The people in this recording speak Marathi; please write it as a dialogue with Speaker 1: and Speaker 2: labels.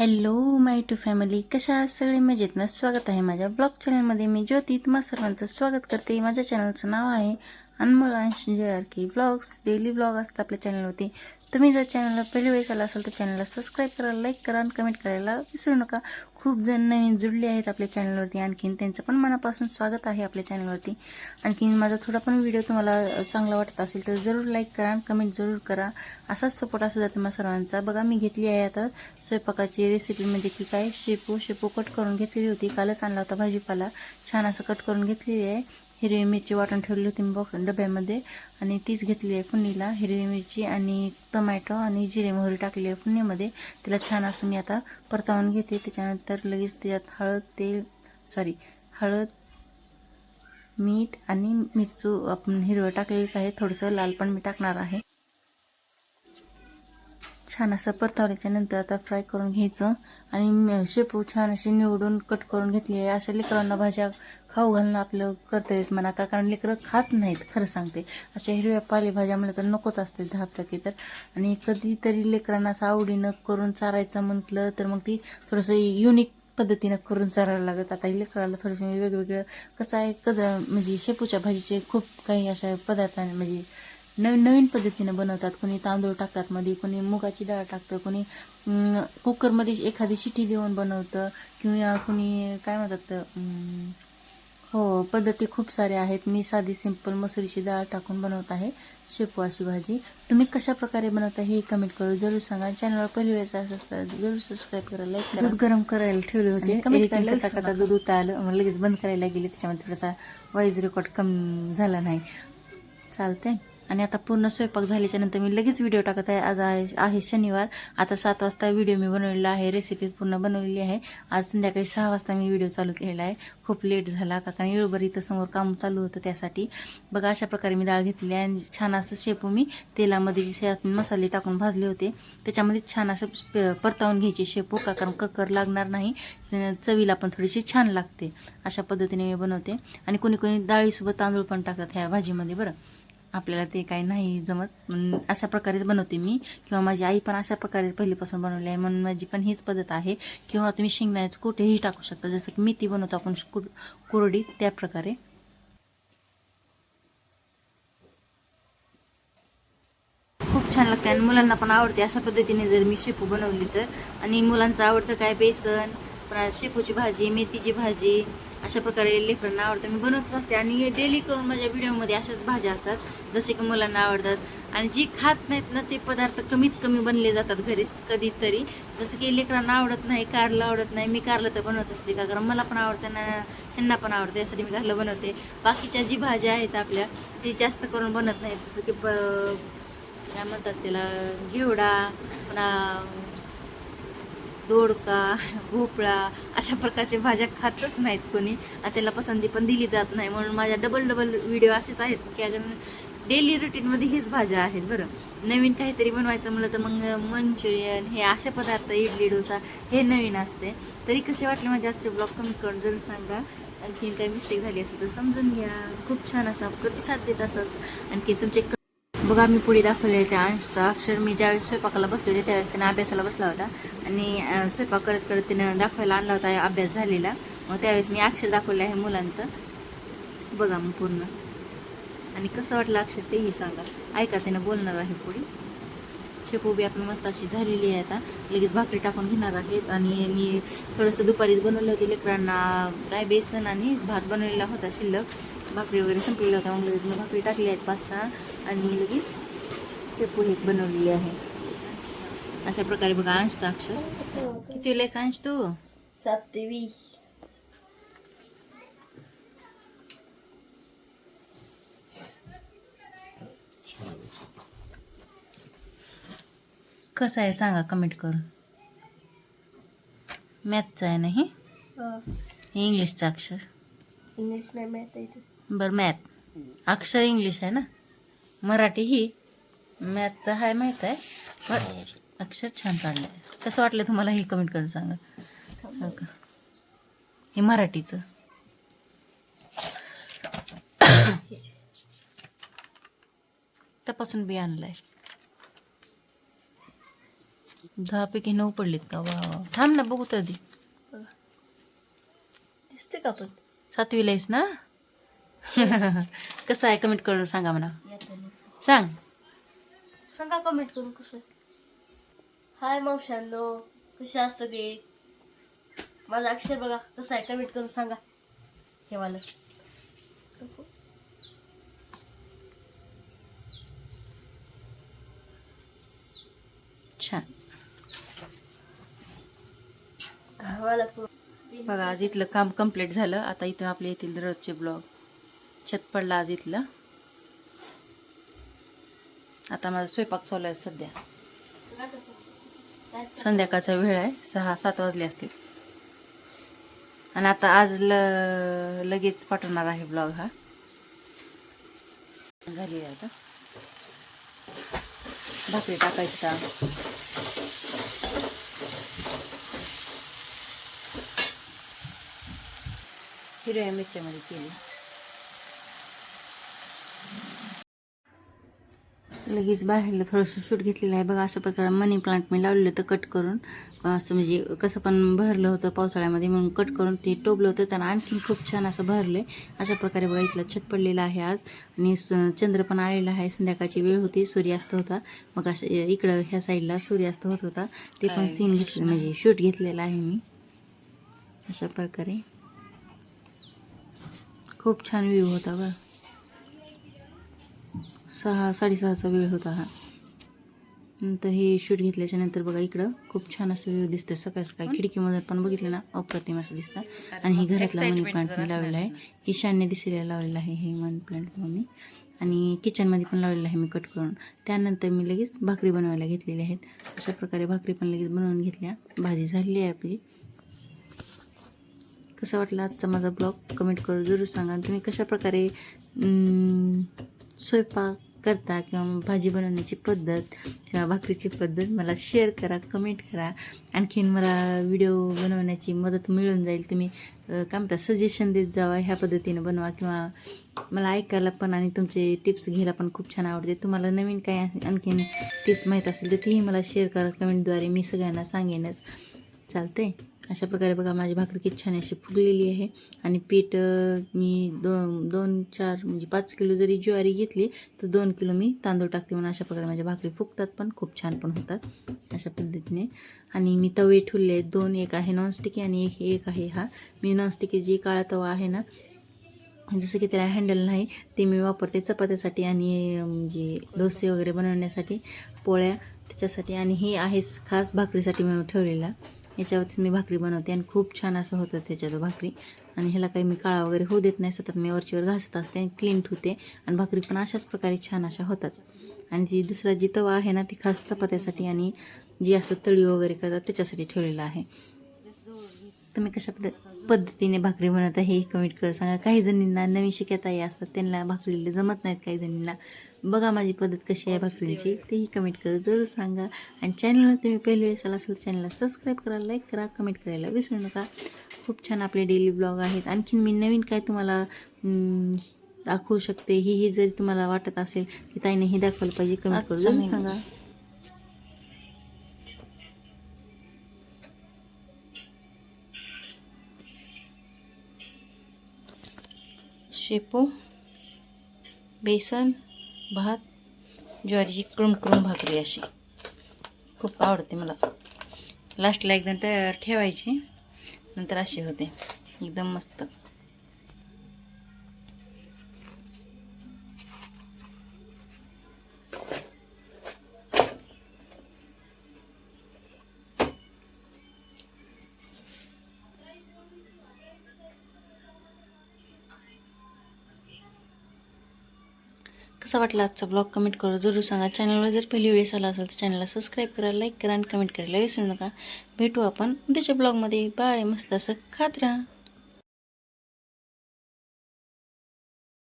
Speaker 1: हॅलो माय टू फॅमिली कशा आहात? सगळे मजेत ना? स्वागत आहे माझ्या ब्लॉग चॅनलमध्ये मी ज्योती. तुम्हा सर्वांचं स्वागत करते. माझ्या चॅनलचं नाव आहे Anmol Ansh J R K blogs daily blog असतात आपल्या चॅनलवरती तुम्ही जर चॅनलला पहिली वेळेस आला असाल तर चॅनलला सबस्क्राईब करा लाईक करा आणि कमेंट करायला विसरू नका खूप जण नवीन जुळले आहेत आपल्या चॅनलवरती आणखीन त्यांचं पण मनापासून स्वागत आहे आपल्या चॅनलवरती आणखीन माझा थोडा पण व्हिडिओ तुम्हाला चांगला वाटत असेल तर जरूर लाईक करा आणि कमेंट जरूर करा. असाच सपोर्ट असू द्या तुम्हाला सर्वांचा. बघा मी घेतली आहे आता स्वयंपाकाची रेसिपी म्हणजे की काय शेपू शेपू कट करून घेतलेली होती. कालच आणला होता भाजीपाला. छान असं कट करून घेतलेली आहे. हिरवी मिरची वाटून ठेवली होती मी बॉक्स डब्यामध्ये. आणि तीच घेतली आहे फुन्नीला हिरवी मिरची आणि टोमॅटो आणि जिरे मोहरी टाकली आहे फुन्नीमध्ये तिला छान असं मी आता परतावून घेते. त्याच्यानंतर लगेच त्याच्यात हळद तेल सॉरी हळद मीठ आणि मिरचू आपण हिरवं टाकलेलंच आहे. थोडंसं लाल पण मी टाकणार आहे. छान असं परतावल्याच्या नंतर आता फ्राय करून घ्यायचं. आणि शेपू छान अशी निवडून कट करून घेतली आहे. अशा लेकरांना भाज्या खाऊ घालणं आपलं कर्तव्यच म्हणा का? कारण लेकरं खात नाहीत खरं सांगते. अशा हिरव्या पालेभाज्या म्हणलं तर नकोच असते दहा प्रती तर. आणि कधीतरी लेकरांना असं आवडीनं करून चारायचं म्हटलं तर मग ती थोडंसं युनिक पद्धतीनं करून चारायला लागत. आता लेकराला थोडंसं वेगवेगळं कसं आहे कद म्हणजे शेपूच्या भाजीचे खूप काही अशा पदार्थ म्हणजे नवीन नवीन पद्धतीनं बनवतात. कोणी तांदूळ टाकतात मध्ये कोणी मुगाची डाळ टाकतं कोणी कुकरमध्ये एखादी शिटी देऊन बनवतं किंवा कोणी काय म्हणतात हो पद्धती खूप साऱ्या आहेत. मी साधी सिंपल मसुरीची डाळ टाकून बनवत आहे शेपू अशी भाजी. तुम्ही कशा प्रकारे बनवता हे कमेंट करून जरूर सांगा. चॅनलवर पहिली वेळेस असं जरूर सबस्क्राईब करा लाईक करा. दूध गरम करायला ठेवले होते. करता करता दूध उता आलं लगेच बंद करायला गेले. त्याच्यामध्ये थोडासा वॉइस रेकॉर्ड कमी झाला नाही. चालतंय. आणि आता पूर्ण स्वयंपाक झाल्याच्यानंतर मी लगेच व्हिडिओ टाकत आहे. आज आहे आहे शनिवार. आता सात वाजता व्हिडिओ मी बनवलेला आहे. रेसिपी पूर्ण बनवलेली आहे. आज संध्याकाळी सहा वाजता मी व्हिडिओ चालू केलेला आहे. खूप लेट झाला. का कारण वेळभर इथं समोर काम चालू होतं त्यासाठी. बघा अशा प्रकारे मी डाळ घेतली आहे. आणि छान असं शेपू मी तेलामध्ये जे मसाले टाकून भाजले होते त्याच्यामध्ये छान असं परतावून घ्यायची शेपू का? कारण ककर लागणार नाही. चवीला पण थोडीशी छान लागते. अशा पद्धतीने मी बनवते. आणि कोणी कोणी डाळीसोबत तांदूळ पण टाकतात ह्या भाजीमध्ये बरं. आपल्याला ते काही नाही जमत. अशा प्रकारेच बनवते मी. किंवा माझी आई पण अशा प्रकारे पहिलीपासून बनवली आहे. म्हणून माझी पण हीच पद्धत आहे. किंवा तुम्ही शेंगदाण्याचं कुठेही टाकू शकता. जसं की मेथी बनवतो आपण कुर कुरडी त्या प्रकारे. खूप छान लागते आणि मुलांना पण आवडते. अशा पद्धतीने जर मी शेपू बनवली तर. आणि मुलांचं आवडतं काय? बेसन पुन्हा शेपूची भाजी मेथीची भाजी अशा प्रकारे लेकरांना आवडतं. मी बनवतच असते आणि डेली करून माझ्या व्हिडिओमध्ये अशाच भाज्या असतात जसे की मुलांना आवडतात. आणि जी खात नाहीत ना ते पदार्थ कमीत कमी बनले जातात घरी कधीतरी. जसं की लेकरांना आवडत नाही कारलं आवडत नाही. मी कारलं तर बनवत असते का? कारण मला पण आवडतं ना ह्यांना पण आवडतं. यासाठी मी कारलं बनवते. बाकीच्या जी भाज्या आहेत आपल्या ती जास्त करून बनत नाहीत. जसं की ब- काय म्हणतात त्याला घेवडा पुन्हा दोडका भोपळा अशा प्रकारच्या भाज्या खातच नाहीत कोणी. आणि त्याला पसंती पण दिली जात नाही. म्हणून माझ्या डबल डबल व्हिडिओ असेच आहेत की अगर डेली रुटीनमध्ये हीच भाज्या आहेत बरं. नवीन काहीतरी बनवायचं म्हणलं तर मग मंचुरियन हे असे पदार्थ इडली डोसा हे नवीन असते. तरी कसे वाटले माझे आजचे ब्लॉग कमेंट करून जरूर सांगा. आणखी काही मिस्टेक झाली असेल तर समजून घ्या. खूप छान असा प्रतिसाद देत असतात आणखी तुमचे क- बघा मी पुढे दाखवले त्या अंशचा अक्षर. मी ज्यावेळेस स्वयंपाकाला बसले होते त्यावेळेस त्याने अभ्यासाला बसला होता. आणि स्वयंपाक करत करत त्यानं दाखवायला आणला होता अभ्यास झालेला. मग त्यावेळेस मी अक्षर दाखवले आहे मुलांचं. बघा मग पूर्ण. आणि कसं वाटलं अक्षर तेही सांगा. ऐका त्यानं बोलणार आहे पुढे. शेपू बी आपण मस्त अशी झालेली आहे आता. लगेच भाकरी टाकून घेणार आहेत. आणि मी थोडंसं दुपारीच बनवलं होते लेकरांना. काय बेसन आणि भात बनवलेला होता शिल्लक. भाकरी वगैरे संपलेला होता मग लगेच मी भाकरी टाकली आहेत पाच सहा. आणि लगेच शेपू हे बनवलेली आहे. अशा प्रकारे बघा अंशचा अक्षर. किती वेळेस अंश तू.
Speaker 2: सातवी.
Speaker 1: कसं आहे सांगा कमेंट करून मॅथचं आहे ना हे? इंग्लिशचं अक्षर.
Speaker 2: इंग्लिश नाही माहित आहे.
Speaker 1: बरं मॅथ अक्षर इंग्लिश आहे ना? मराठी ही मॅथचं आहे माहीत आहे अक्षर छान काढलं आहे कसं वाटलं तुम्हाला हे कमेंट करून सांगा? हो का? हे मराठीचं. तपासून बी आणलंय. दहापैकी नऊ पडलेत का? वा वा. थांब ना बघू तर
Speaker 2: दिसते का पण?
Speaker 1: सातवीला आहेस ना? कसं आहे? कमेंट करून सांगा म्हणा. सांग.
Speaker 2: सांगा कमेंट करून कसं हाय मावशांनो कसे आहात सगळे? माझं अक्षर बघा कसं आहे? कमेंट करून सांगा. हे मला
Speaker 1: छान.
Speaker 2: मला
Speaker 1: बघा आज इथलं काम कंप्लीट झालं. आता इथं आपले येथील दररोजचे ब्लॉग छत पडला आज इथलं. आता माझा स्वयंपाक चालू आहे सध्या. संध्याकाळचा वेळ आहे सहा सात वाजले असतील. आणि आता आज ल लगेच पाठवणार आहे ब्लॉग हा. झाली आहे आता. भाकरी टाकायची का? हिरव्या मिरच्यामध्ये केली. लगेच बाहेरला थोडंसं शूट घेतलेलं आहे. बघा अशा प्रकारे मनी प्लांट मी लावलेलं होतं कट करून. असं म्हणजे कसं पण भरलं होतं पावसाळ्यामध्ये म्हणून कट करून ते टोबलं होतं. त्यांना आणखीन खूप छान असं भरलं अशा प्रकारे बघा इथलं छत पडलेलं आहे आज. आणि चंद्र पण आलेला आहे. संध्याकाळची वेळ होती. सूर्यास्त होता. मग असं इकडं ह्या साईडला सूर्यास्त होत होता. ते पण सीन घेतलं म्हणजे शूट घेतलेलं आहे मी. अशा प्रकारे. खूप छान व्ह्यू होता बघा. सहा साडेसहाचा वेळ होता हा. नंतर हे शूट घेतल्याच्या नंतर बघा इकडं खूप छान असं व्ह्यू दिसतं सकाळ सकाळी खिडकीमधून पण बघितलं ना अप्रतिम असं दिसतं. आणि ही घरातला मनी प्लांट मी लावलेला आहे. ईशान्य दिसेला लावलेला आहे हे मनी प्लांट मी. आणि किचनमध्ये पण लावलेलं आहे मी कट करून. त्यानंतर मी लगेच भाकरी बनवायला घेतलेली आहेत. अशा प्रकारे भाकरी पण लगेच बनवून घेतल्या. भाजी झालेली आहे आपली. कसा वाटला आजचा माझा ब्लॉग? कमेंट करून जरूर सांगा. तुम्ही कशा प्रकारे अं, स्वयंपाक करता किंवा भाजी बनवण्याची पद्धत किंवा भाकरीची पद्धत मला शेअर करा कमेंट करा. आणखीन मला व्हिडिओ बनवण्याची मदत मिळून जाईल. तुम्ही काय म्हणता सजेशन देत जावा ह्या पद्धतीने बनवा किंवा मला ऐकायला पण आणि तुमचे टिप्स घ्यायला पण खूप छान आवडते. तुम्हाला नवीन काय आणखीन टिप्स माहीत असेल तर तीही मला शेअर करा. कमेंटद्वारे मी सगळ्यांना सांगेनच. चालते अशा प्रकारे बघा माझी भाकरी किती छान अशी फुगलेली आहे. आणि पीठ मी दोन दोन चार म्हणजे पाच किलो जरी ज्वारी घेतली तर दोन किलो मी तांदूळ टाकते म्हणून अशा प्रकारे माझ्या भाकरी फुगतात पण खूप छान पण होतात अशा पद्धतीने. आणि मी तवे ठेवले आहेत दोन एक आहे नॉनस्टिकी आणि एक एक आहे हा. मी नॉनस्टिकी जी काळा तवा आहे ना जसं की त्याला हँडल नाही ते मी वापरते चपात्यासाठी आणि म्हणजे डोसे वगैरे बनवण्यासाठी पोळ्या त्याच्यासाठी. आणि हे आहे खास भाकरीसाठी मी ठेवलेला. याच्यावरतीच मी भाकरी बनवते आणि खूप छान असं होतं त्याच्यात भाकरी. आणि ह्याला काही मी काळा वगैरे होऊ देत नाही सतत मी वरचीवर घासत असते आणि क्लीन ठेवते. आणि भाकरी पण अशाच प्रकारे छान अशा होतात. आणि जी दुसरा जी तवा आहे ना ती खास चपात्यासाठी आणि जी असं तळी वगैरे करतात त्याच्यासाठी ठेवलेलं आहे. तुम्ही कशा पद्ध पद्धतीने भाकरी बनवता हे कमेंट कर सांगा. काही जणींना नवीन शिकत असतात त्यांना भाकरीला जमत नाहीत काही जणींना. बघा माझी पद्धत कशी आहे भाकरीची तेही कमेंट कर जरूर सांगा. आणि चॅनलवर तुम्ही पहिली वेळेस आला असेल तर चॅनलला सबस्क्राईब करा लाईक करा कमेंट करायला विसरू नका. खूप छान आपले डेली ब्लॉग आहेत. आणखीन मी नवीन काय तुम्हाला दाखवू शकते ही ही जरी तुम्हाला वाटत असेल की ताईने हे दाखवलं पाहिजे कमेंट करून जरूर सांगा. शेपू बेसन भात ज्वारीची क्रुम भाकरी अशी. खूप आवडते मला. लास्टला एकदम तयार ठेवायची. नंतर अशी होते. एकदम मस्त. कसा वाटला आजचा ब्लॉग कमेंट करा. जरूर सांगा. चॅनलवर जर पहिली वेळेस आला असेल तर चॅनलला सबस्क्राईब करा लाईक करा आणि कमेंट करायला विसरू नका. भेटू आपण उद्याच्या ब्लॉगमध्ये बाय मस्त असं खात राहा.